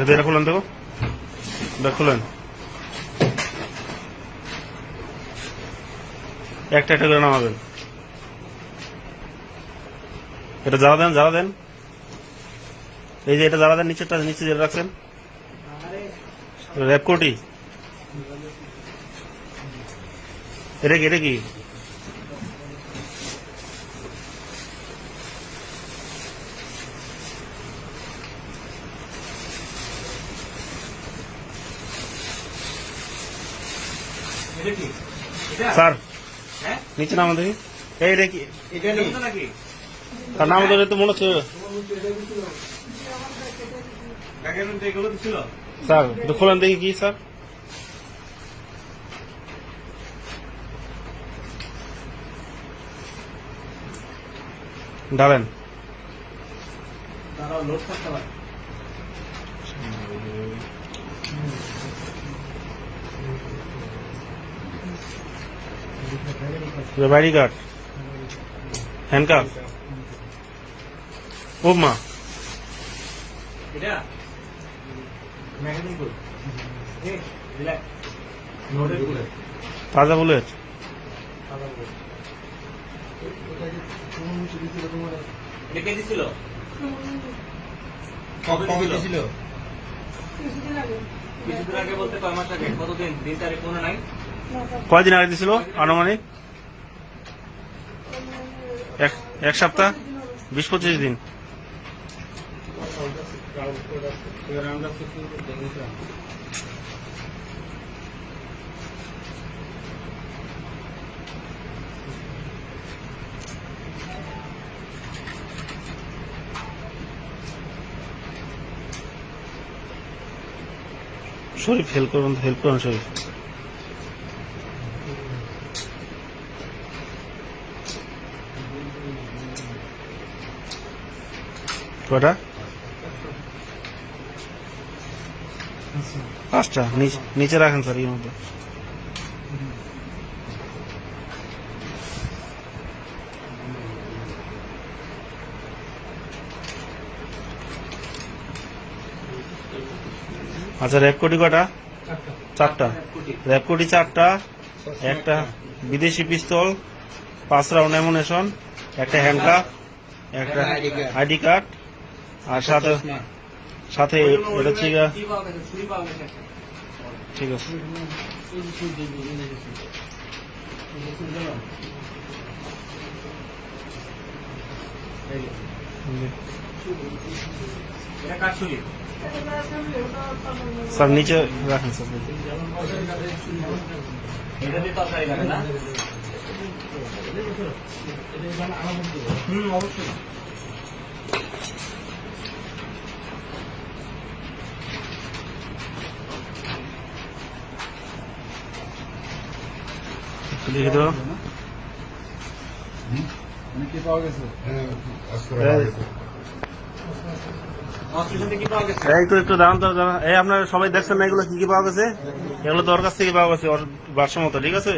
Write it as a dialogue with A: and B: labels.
A: এটা খুলেন দেখো এটা খুলেন একটা একটা করে নামাবেন। এটা জ্বালা দেন জ্বালা দেন। এই যে এটা জ্বালা দেন, নিচেরটা, নিচে যেটা রাখছেন। র্যাপ কোটি। এটা কি এটা কি? স্যার।
B: হ্যাঁ?
A: নিচে নামা দেখি। এই এটা কি? তার নাম ধরে তো মনে হচ্ছে। স্যার খোলেন দেখি কি স্যার।
B: তারা লোড থাকতে পারে
A: বাইডি কার্ড হ্যান্ডকাপ উপমা
B: এটা ম্যাগাজিন কই এ দিলা নোটের কই
A: তাজা বুলেট
B: এটা কে দিছিল? কবে দিছিল?
C: কিছুদিন আগে
B: কিছুদিন আগে বলতে কয় মাস আগে কতদিন? দিন তারিখ মনে নাই?
A: কয়দিন আগে দিছিল? আনুমানিক? এক এক সপ্তাহ? বিশ পঁচিশ দিন। শরীফ হেল্প করুন হেল্প করুন শরীফ। কটা? পাঁচটা নিচ- রাখেন স্যার এর মধ্যে। আচ্ছা র্যাপ কোটি? চারটা। র্যাপ কোটি চারটা একটা বিদেশি পিস্তল পাঁচ রাউন্ড অ্যামুনেশন একটা হ্যান্ডকাপ একটা আইডি কার্ড আর সাথে সাথে এটা হচ্ছে গিয়া-
B: কি পাওয়া গেছে? ছুরি পাওয়া গেছে
A: ঠিক আছে। স্যার নিচে রাখেন স্যার।
B: এটা দিয়ে তরকারি লাগে না। হুম অবশ্যই।
A: দেখে একটু একটু দাঁড়ান দাঁড়ান। এই আপনারা সবাই দেখছেন না এগুলো কি কি পাওয়া গেছে? এগুলো দরকার থেকে পাওয়া গেছে, ওর বাসমতো ঠিক আছে?